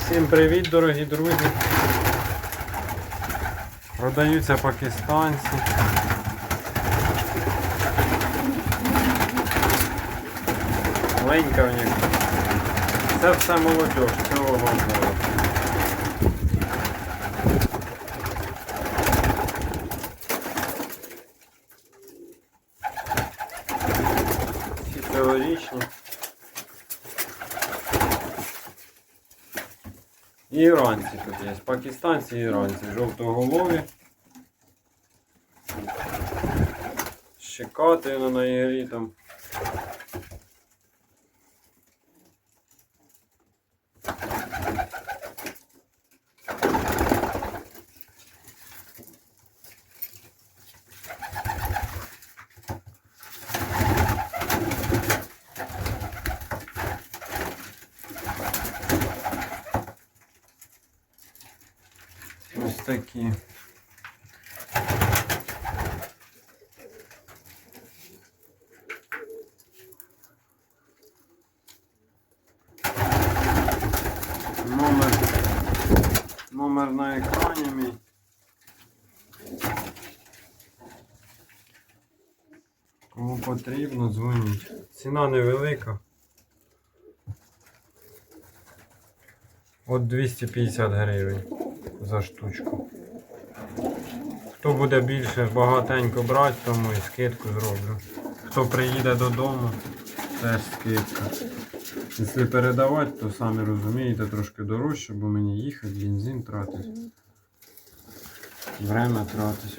Всім привіт, дорогі друзі. Продаються пакистанці. Маленька в них. Це все молодь, цього вам мало. Іранці тут є. Пакистанці і іранці. Жовтоголові. Щекати на ігрі там. Ось такі. Номер, номер на екрані мій. Кому потрібно, дзвоніть. Ціна невелика. От 250 гривень за штучку. Хто буде більше багатенько брати, тому і скидку зроблю. Хто приїде додому, теж скидка. Якщо передавати, то самі розумієте, трошки дорожче, бо мені їхати, бензин тратить. Время тратить.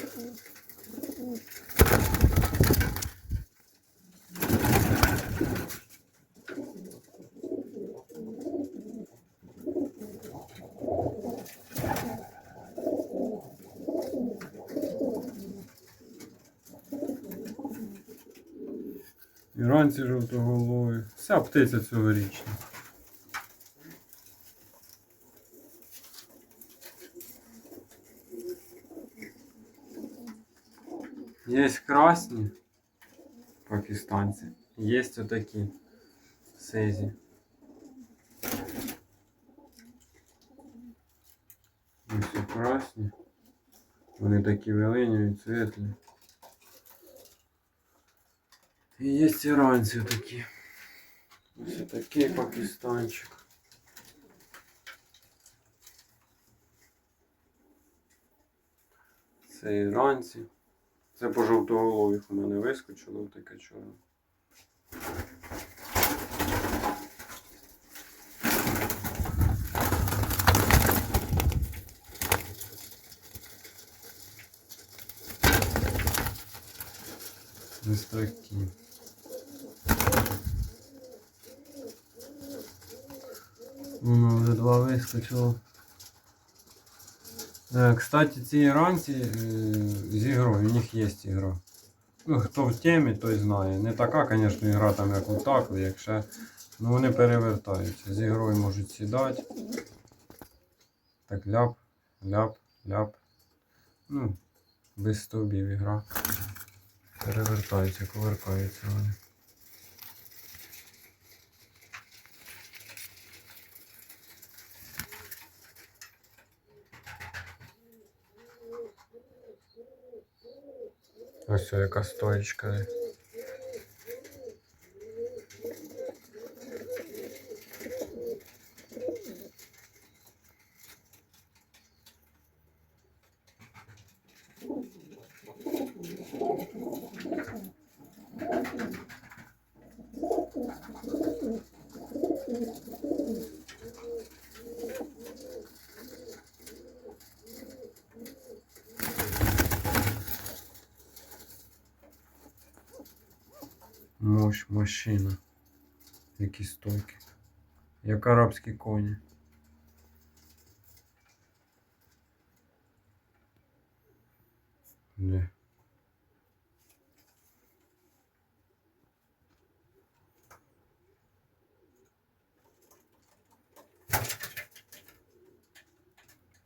Іранці жовтоголові. Вся птиця цьогорічна. Є красні пакистанці. Є отакі сезі. Ось красні. Вони такі і світлі. І є іранці такі. Ось такий пакистанчик. Це іранці. Це по жовтоголових у мене вискочило таке чорне. Ось такі. Воно вже два вискочило. Е, Кстати, ці іранці е, з ігрою, у них є ігра. Ну, хто в темі, той знає. Не така, звісно, ігра там як у таклі, як ще. Ну вони перевертаються. З ігрою можуть сідати. Так ляп, ляп, ляп. Ну, без стовбів ігра. Перевертаються, коверкаються вони. Ось яка стоїчка. Thank you. Мощ, машина. Які стойки. Як арабські коні. Не.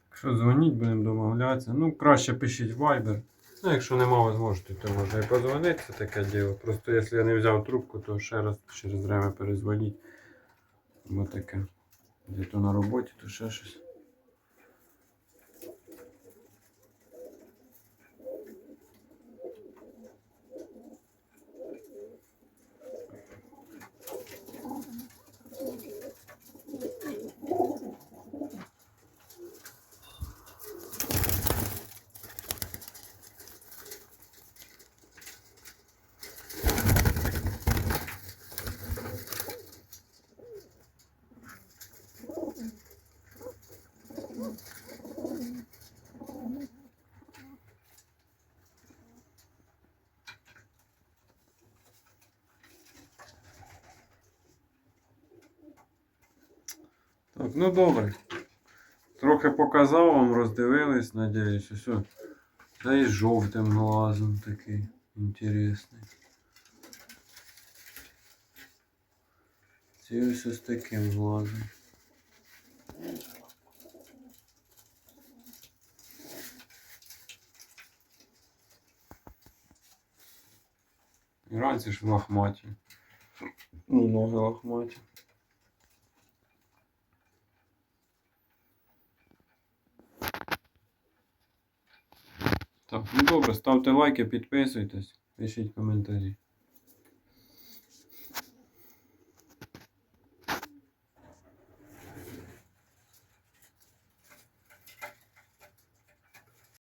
Якщо дзвоніть, будемо домовлятися. Ну, краще пишіть Viber. Ну, якщо нема можливості, то можна і подзвонити, це таке діло. Просто якщо я не взяв трубку, то ще раз через время перезвоніть. Бо таке. Де то на роботі, то ще щось. Так, ну добре. Трохи показав вам, роздивились, надіюсь, все. Та і жовтим глазом такий інтересний. Ці з таким глазом. Іранці ж лохматі. Ну, ноги лохматі. Так, ну добре, ставте лайки, підписуйтесь, пишіть коментарі.